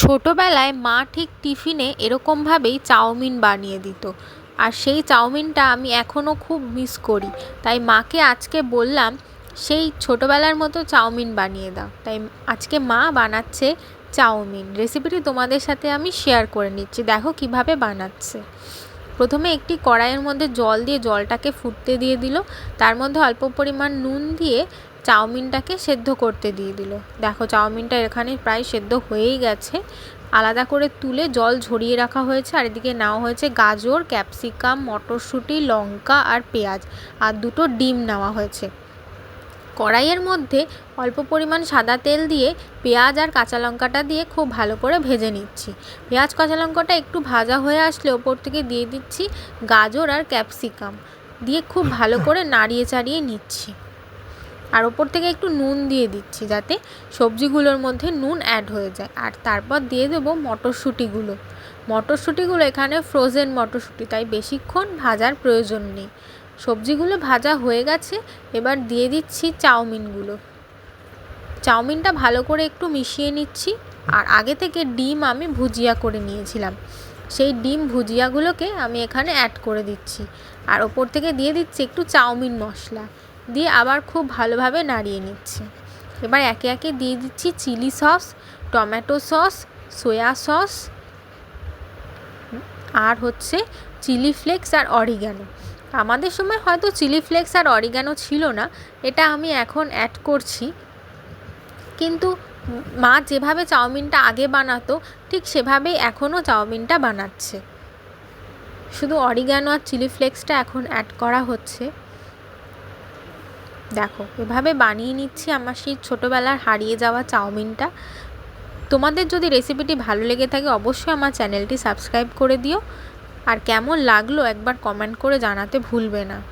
ছোটোবেলায় মা ঠিক টিফিনে এরকমভাবেই চাউমিন বানিয়ে দিত। আর সেই চাউমিনটা আমি এখনও খুব মিস করি। তাই মাকে আজকে বললাম, সেই ছোটোবেলার মতো চাউমিন বানিয়ে দাও। তাই আজকে মা বানাচ্ছে চাউমিন। রেসিপিটি তোমাদের সাথে আমি শেয়ার করে নিচ্ছি। দেখো কীভাবে বানাচ্ছে। প্রথমে একটি কড়াইয়ের মধ্যে জল দিয়ে জলটাকে ফুটতে দিয়ে দিল। তার মধ্যে অল্প পরিমাণ নুন দিয়ে চাউমিনটাকে সেদ্ধ করতে দিয়ে দিল। দেখো চাউমিনটা এখানে প্রায় সেদ্ধ হয়েই গেছে। আলাদা করে তুলে জল ঝরিয়ে রাখা হয়েছে, আর এদিকে নেওয়া হয়েছে গাজর, ক্যাপসিকাম, মটরশুঁটি, লঙ্কা আর পেঁয়াজ, আর দুটো ডিম নেওয়া হয়েছে। কড়াইয়ের মধ্যে অল্প পরিমাণ সাদা তেল দিয়ে পেঁয়াজ আর কাঁচা লঙ্কাটা দিয়ে খুব ভালো করে ভেজে নিচ্ছি। পেঁয়াজ, কাঁচা লঙ্কাটা একটু ভাজা হয়ে আসলে ওপর থেকে দিয়ে দিচ্ছি গাজর আর ক্যাপসিকাম, দিয়ে খুব ভালো করে নাড়িয়ে চাড়িয়ে নিচ্ছি। আর ওপর থেকে একটু নুন দিয়ে দিচ্ছি যাতে সবজিগুলোর মধ্যে নুন অ্যাড হয়ে যায়। আর তারপর দিয়ে দেবো মটরশুঁটিগুলো। মটরশুঁটিগুলো এখানে ফ্রোজেন মটরশুঁটি, তাই বেশিক্ষণ ভাজার প্রয়োজন নেই। সবজিগুলো ভাজা হয়ে গেছে, এবার দিয়ে দিচ্ছি চাউমিনগুলো। চাউমিনটা ভালো করে একটু মিশিয়ে নিচ্ছি, আর আগে থেকে ডিম আমি ভুজিয়া করে নিয়েছিলাম। সেই ডিম ভুজিয়াগুলোকে আমি এখানে অ্যাড করে দিচ্ছি। আর ওপর থেকে দিয়ে দিচ্ছি একটু চাউমিন মশলা। দিয়ে আবার খুব ভালোভাবে নাড়িয়ে নিচ্ছি। এবার একে একে দিয়ে দিচ্ছি chilli sauce, tomato sauce, soya sauce, আর হচ্ছে চিলি ফ্লেক্স আর অরিগ্যানো আমাদের সময় হয়তো চিলি ফ্লেক্স আর অরিগ্যানো ছিল না, এটা আমি এখন অ্যাড করছি। কিন্তু মা যেভাবে চাউমিনটা আগে বানাতো, ঠিক সেভাবেই এখনও চাউমিনটা বানাচ্ছে। শুধু অরিগ্যানো আর চিলি ফ্লেক্সটা এখন অ্যাড করা হচ্ছে। দেখো, এভাবে বানিয়ে নিচ্ছি আমার সেই ছোটোবেলার হারিয়ে যাওয়া চাউমিনটা। তোমাদের যদি রেসিপিটি ভালো লেগে থাকে, অবশ্যই আমার চ্যানেলটি সাবস্ক্রাইব করে দিও। আর কেমন লাগল একবার কমেন্ট করে জানাতে ভুলবে না।